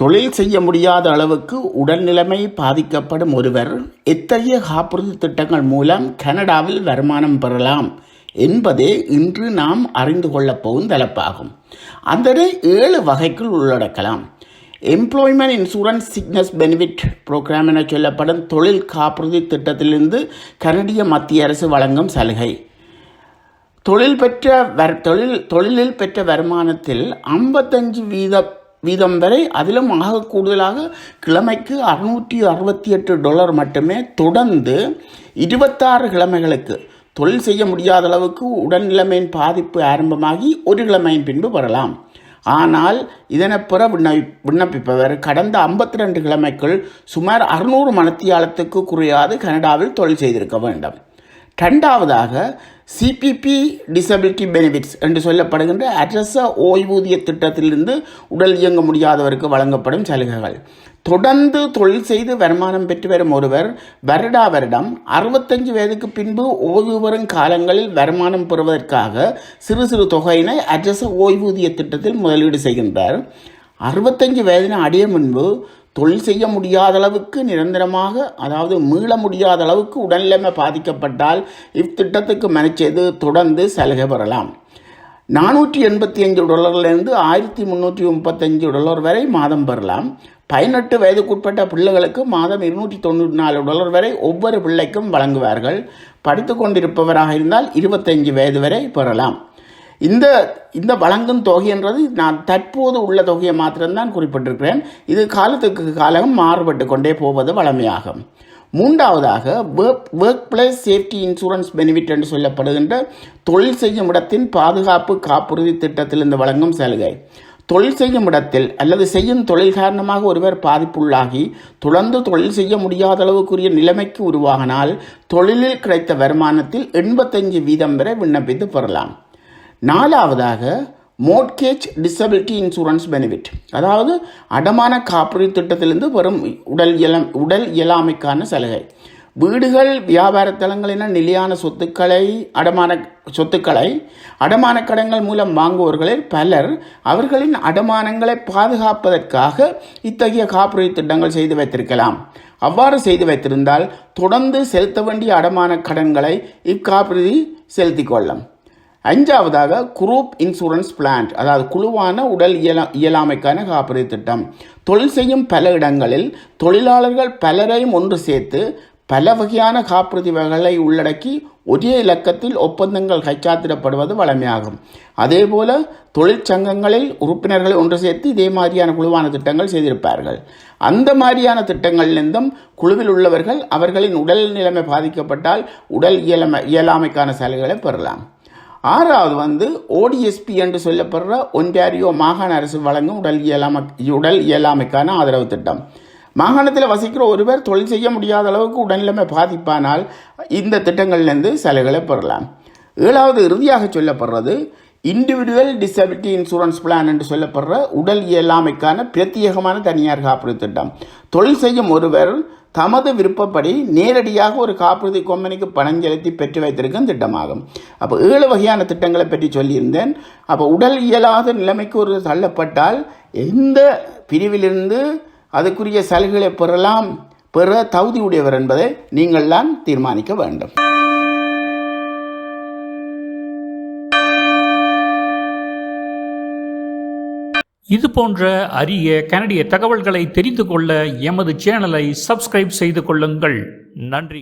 தொழில் செய்ய முடியாத அளவுக்கு உடல்நிலைமை பாதிக்கப்படும் ஒருவர் எத்தகைய காப்புறுதி திட்டங்கள் மூலம் கனடாவில் வருமானம் பெறலாம் என்பதே இன்று நாம் அறிந்து கொள்ளப் போகும் தலைப்பாகும். அதனை ஏழு வகைக்குள் உள்ளடக்கலாம். Employment insurance sickness benefit program என சொல்லப்படும் தொழில் காப்புறுதி திட்டத்திலிருந்து கனடிய மத்திய அரசு வழங்கும் சலுகை. தொழில் பெற்ற வர் தொழில் தொழிலில் பெற்ற வருமானத்தில் ஐம்பத்தஞ்சு வீத வீதம் வரை அதிலும் ஆக கூடுதலாக கிழமைக்கு அறுநூற்றி அறுபத்தி எட்டு டாலர் மட்டுமே தொடர்ந்து இருபத்தாறு கிழமைகளுக்கு தொழில் செய்ய முடியாத அளவுக்கு உடல்நிலைமையின் பாதிப்பு ஆரம்பமாகி ஒரு கிழமையின் பின்பு வரலாம். ஆனால் இதனை பிற விண்ணப்பி விண்ணப்பிப்பவர் கடந்த ஐம்பத்தி ரெண்டு கிழமைக்குள் சுமார் அறுநூறு மணத்தியாலத்துக்கு குறையாது கனடாவில் தொழில் செய்திருக்க வேண்டும். ரெண்டாவதாக சிபிபி டிசபிலிட்டி பெனிஃபிட்ஸ் என்று சொல்லப்படுகின்ற அரச ஓய்வூதிய திட்டத்திலிருந்து உடல் இயங்க முடியாதவருக்கு வழங்கப்படும் சலுகைகள். தொடர்ந்து தொழில் செய்து வருமானம் பெற்று வரும் ஒருவர் வருடா வருடம் அறுபத்தஞ்சு வயதுக்கு பின்பு ஓய்வு பெறும் காலங்களில் வருமானம் பெறுவதற்காக சிறு சிறு தொகையினை அரச ஓய்வூதிய திட்டத்தில் முதலீடு செய்கின்றார். அறுபத்தஞ்சு வயதினை அடைய முன்பு தொழில் செய்ய முடியாத அளவுக்கு நிரந்தரமாக அதாவது மீள முடியாத அளவுக்கு உடல்நிலைமை பாதிக்கப்பட்டால் இத்திட்டத்துக்கு மனைச்சது தொடர்ந்து சலுகை பெறலாம். நானூற்றி எண்பத்தி அஞ்சு டாலர்லேருந்து ஆயிரத்தி முந்நூற்றி முப்பத்தஞ்சு டாலர் வரை மாதம் பெறலாம். பதினெட்டு வயதுக்குட்பட்ட பிள்ளைகளுக்கு மாதம் இருநூற்றி தொண்ணூற்றி நாலு டாலர் வரை ஒவ்வொரு பிள்ளைக்கும் வழங்குவார்கள். படித்து கொண்டிருப்பவராக இருந்தால் இருபத்தஞ்சு வயது வரை பெறலாம். இந்த இந்த வழங்கும் தொகைன்றது நான் தற்போது உள்ள தொகையை மாத்திரம்தான் குறிப்பிட்டிருக்கிறேன். இது காலத்துக்கு காலம் மாறுபட்டு கொண்டே போவது வளமையாகும் மூன்றாவதாக work workplace safety insurance benefit என்று சொல்லப்படுகின்ற தொழில் செய்யும் இடத்தின் பாதுகாப்பு காப்புறுதி திட்டத்திலிருந்து வழங்கும் சலுகை. தொழில் செய்யும் இடத்தில் அல்லது செய்யும் தொழில் காரணமாக ஒருவர் பாதிப்புள்ளாகி தொடர்ந்து தொழில் செய்ய முடியாத அளவுக்குரிய நிலைமைக்கு உருவாகினால் தொழிலில் கிடைத்த வருமானத்தில் எண்பத்தஞ்சு வீதம் வரை விண்ணப்பித்து பெறலாம். நாலாவதாக மோட்கேஜ் டிசபிலிட்டி இன்சூரன்ஸ் பெனிஃபிட் அதாவது அடமான காப்பீடு திட்டத்திலிருந்து வரும் உடல் இயலம் உடல் இயலாமைக்கான சலுகை. வீடுகள் வியாபார தலங்கள் என நிலையான சொத்துக்களை அடமான சொத்துக்களை அடமான கடன்கள் மூலம் வாங்குவோர்களில் பலர் அவர்களின் அடமானங்களை பாதுகாப்பதற்காக இத்தகைய காப்புறுதி திட்டங்கள் செய்து வைத்திருக்கலாம். அவ்வாறு செய்து வைத்திருந்தால் தொடர்ந்து செலுத்த வேண்டிய அடமான கடன்களை இக்காப்புறுதி செலுத்திக் கொள்ளும் அஞ்சாவதாக குரூப் இன்சூரன்ஸ் பிளான் அதாவது குழுவான உடல் இயலா இயலாமைக்கான காப்பீடு திட்டம். தொழில் செய்யும் பல இடங்களில் தொழிலாளர்கள் பலரையும் ஒன்று சேர்த்து பல வகையான காப்புறுதி வகைகளை உள்ளடக்கி ஒரே இலக்கத்தில் ஒப்பந்தங்கள் கைச்சாத்திடப்படுவது வழமையாகும். அதேபோல தொழிற்சங்கங்களில் உறுப்பினர்களை ஒன்று சேர்த்து இதே மாதிரியான குழுவான திட்டங்கள் செய்திருப்பார்கள். அந்த மாதிரியான திட்டங்களிலிருந்தும் குழுவில் உள்ளவர்கள் அவர்களின் உடல் நிலைமை பாதிக்கப்பட்டால் உடல் இயலமை இயலாமைக்கான சலுகைகளை பெறலாம். ஆறாவது வந்து ஓடிஎஸ்பி என்று சொல்லப்படுற ஒன்டாரியோ மாகாண அரசு வழங்கும் உடல் இயலாமை உடல் இயலாமைக்கான ஆதரவு திட்டம். மாகாணத்தில் வசிக்கிற ஒருவர் தொழில் செய்ய முடியாத அளவுக்கு உடல்நிலைமை பாதிப்பானால் இந்த திட்டங்கள்லேருந்து சலுகைகளை பெறலாம். ஏழாவது இறுதியாக சொல்லப்படுறது இண்டிவிஜுவல் டிசபிலிட்டி இன்சூரன்ஸ் பிளான் என்று சொல்லப்படுற உடல் இயலாமைக்கான பிரத்யேகமான தனியார் காப்பீடு திட்டம். தொழில் செய்யும் ஒருவர் தமது விருப்பப்படி நேரடியாக ஒரு காப்புறுதி கம்பெனிக்கு பணம் செலுத்தி பெற்று வைத்திருக்கும் திட்டமாகும். அப்போ ஏழு வகையான திட்டங்களை பற்றி சொல்லியிருந்தேன். அப்போ உடல் இயலாத நிலைமைக்கு ஒரு தள்ளப்பட்டால் எந்த பிரிவிலிருந்து அதுக்குரிய சலுகைகளை பெறலாம் பெற தகுதி உடையவர் என்பதை நீங்கள்தான் தீர்மானிக்க வேண்டும். இது போன்ற அரிய கனடிய தகவல்களை தெரிந்து கொள்ள எமது சேனலை சப்ஸ்கிரைப் செய்து கொள்ளுங்கள். நன்றி.